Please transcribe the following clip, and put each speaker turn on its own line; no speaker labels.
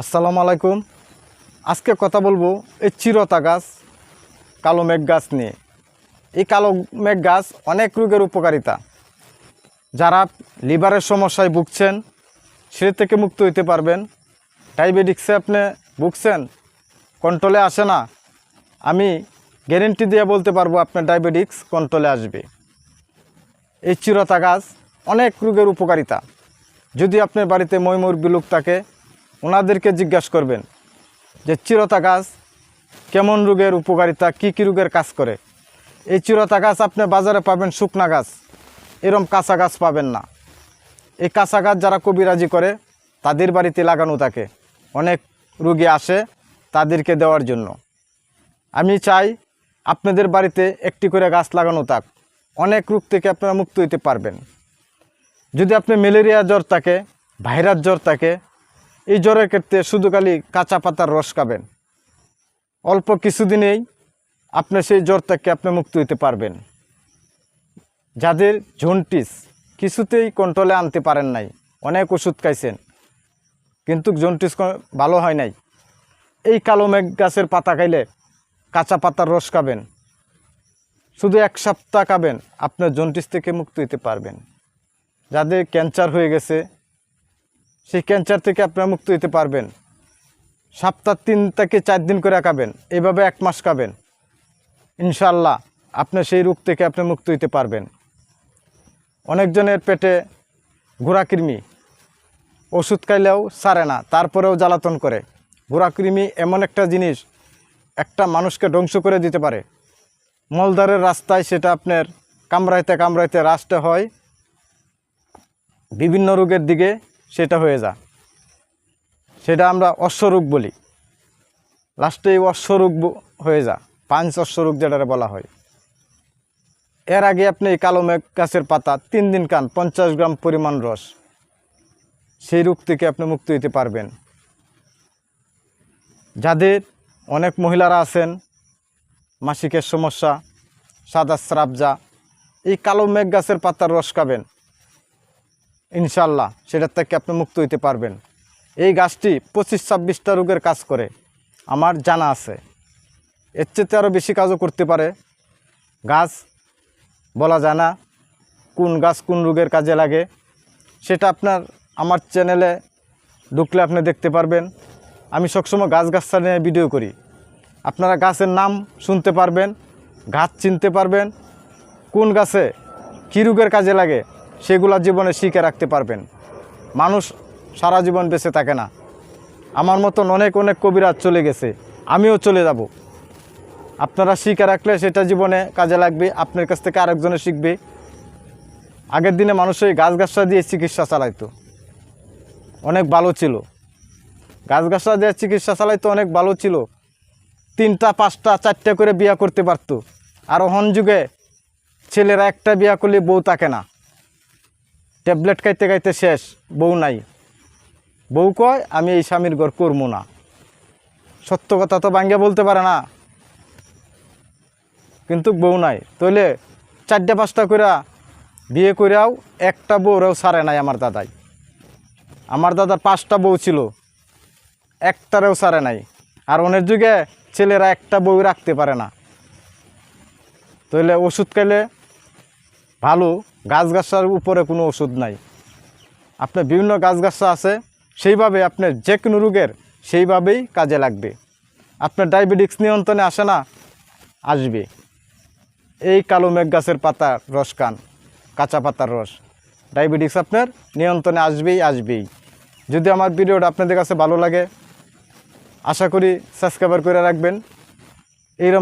আসসালামু আলাইকুম। আজকে কথা বলব এই চিরতা গাছ, কালো মেঘ গাছ নিয়ে। এই কালো মেঘ গাছ অনেক রোগের উপকারিতা। যারা লিভারের সমস্যায় ভুগছেন, সে থেকে মুক্ত হইতে পারবেন। ডায়াবেটিক্সে আপনি ভুগছেন, কন্ট্রোলে আসে না। আমি গ্যারেন্টি দিয়ে বলতে পারব আপনার ডায়াবেটিক্স কন্ট্রোলে আসবে। এই চিরতা গাছ অনেক রোগের উপকারিতা। যদি আপনার বাড়িতে ময়মুর বিলুক থাকে ওনাদেরকে জিজ্ঞাসা করবেন যে, চিরতা গাছ কেমন রোগের উপকারিতা? কি কী রোগের কাজ করে? এই চিরতা গাছ আপনি বাজারে পাবেন, শুকনা গাছ। এরম কাঁচা গাছ পাবেন না। এই কাঁচা গাছ যারা কবিরাজি করে, তাদের বাড়িতে লাগানো থাকে। অনেক রুগী আসে তাদেরকে দেওয়ার জন্য। আমি চাই আপনাদের বাড়িতে একটি করে গাছ লাগানো থাক। অনেক রোগ থেকে আপনারা মুক্ত হইতে পারবেন। যদি আপনি ম্যালেরিয়া জ্বর থাকে, ভাইরাস জ্বর থাকে এই জ্বরের ক্ষেত্রে শুধু খালি কাঁচা পাতার রস খাবেন। অল্প কিছুদিনেই আপনি সেই জ্বর থেকে আপনি মুক্ত হইতে পারবেন। যাদের জন্টিস কিছুতেই কন্ট্রোলে আনতে পারেন নাই, অনেক ওষুধ খাইছেন, কিন্তু জন্টিস ভালো হয় নাই, এই কালো মেঘ গাছের পাতা খাইলে কাঁচা পাতার রস খাবেন। শুধু এক সপ্তাহ খাবেন আপনার জন্টিস থেকে মুক্ত হইতে পারবেন। যাদের ক্যান্সার হয়ে গেছে সেই ক্যান্সার থেকে আপনারা মুক্ত হইতে পারবেন। সপ্তাহ তিন থেকে চার দিন করে খাবেন। এভাবে এক মাস খাবেন। ইনশাল্লাহ আপনি সেই রোগ থেকে আপনি মুক্ত হইতে পারবেন। অনেকজনের পেটে ঘোড়াকৃমি ওষুধ খাইলেও সারে না, তারপরেও জ্বালাতন করে। ঘোড়াকৃমি এমন একটা জিনিস, একটা মানুষকে ধ্বংস করে দিতে পারে। মলদারের রাস্তায় সেটা আপনার কামড়াইতে কামড়াইতে রাস্তা হয়। বিভিন্ন রোগের দিকে সেটা হয়ে যা। সেটা আমরা অশ্বরোগ বলি। লাস্টে এই অশ্বরোগ ব- হয়ে যা। পাঁচ অশ্বরোগ যেটারে বলা হয়। এর আগে আপনি এই কালো মেঘ, গাছের পাতা, তিন দিন কান, পঞ্চাশ গ্রাম পরিমাণ রস, সেই রোগ থেকে আপনি মুক্ত হইতে পারবেন। যাদের অনেক মহিলারা আছেন, মাসিকের সমস্যা, সাদা স্রাবজা এই কালো মেঘ, গাছের পাতার রস খাবেন। ইনশাল্লাহ সেটার থেকে আপনি মুক্ত হইতে পারবেন। এই গাছটি পঁচিশ ছাব্বিশটা রোগের কাজ করে, আমার জানা আছে। এর চেয়ে আরও বেশি কাজও করতে পারে। গাছ, বলা যায় না কোন গাছ কোন রোগের কাজে লাগে, সেটা আপনার আমার চ্যানেলে ঢুকলে আপনি দেখতে পারবেন। আমি সবসময় গাছ গাছটা নিয়ে ভিডিও করি। আপনারা গাছের নাম শুনতে পারবেন গাছ চিনতে পারবেন, কোন গাছে কী রোগের কাজে লাগে সেগুলা জীবনে শিখে রাখতে পারবেন। মানুষ সারা জীবন বেঁচে থাকে না। আমার মতন অনেক অনেক কবিরাজ চলে গেছে। আমিও চলে যাব। আপনারা শিখে রাখলে সেটা জীবনে কাজে লাগবে, আপনার কাছ থেকে আরেকজনে শিখবে। আগের দিনে মানুষ ওই গাছ গাছটা দিয়ে চিকিৎসা চালাইতো। অনেক ভালো ছিল। গাছ গাছটা দিয়ে চিকিৎসা চালাইতো অনেক ভালো ছিল। তিনটা, পাঁচটা, চারটা করে বিয়া করতে পারতো। আর হন যুগে ছেলেরা একটা বিয়া করলে বউ থাকে না। ট্যাবলেট খাইতে খাইতে শেষ, বউ নাই। বউ কয়, আমি এই স্বামীর ঘর করব না। সত্য কথা তো বাঙ্গিয়া বলতে পারে না। কিন্তু বউ নাই। তইলে চারটে পাঁচটা করে বিয়ে করেও একটা বউরাও সারে নাই আমার দাদাই। আমার দাদার পাঁচটা বউ ছিল, একটারেও সারে নাই। আর অনেক যুগে ছেলেরা একটা বউ রাখতে পারে না। তইলে ওষুধ খাইলে ভালো গাছ গাছার উপরে কোনো ওষুধ নাই। আপনার বিভিন্ন গাছ গাছা আছে, সেইভাবে আপনার যে কোনো রোগের সেইভাবেই কাজে লাগবে। আপনার ডায়াবেটিক্স নিয়ন্ত্রণে আসে না, আসবে। এই কালো মেঘ গাছের পাতা রস কান কাঁচা পাতার রস। ডায়াবেটিক্স আপনার নিয়ন্ত্রণে আসবেই আসবেই। যদি আমার ভিডিওটা আপনাদের কাছে ভালো লাগে, আশা করি সাবস্ক্রাইবার করে রাখবেন। এইরকম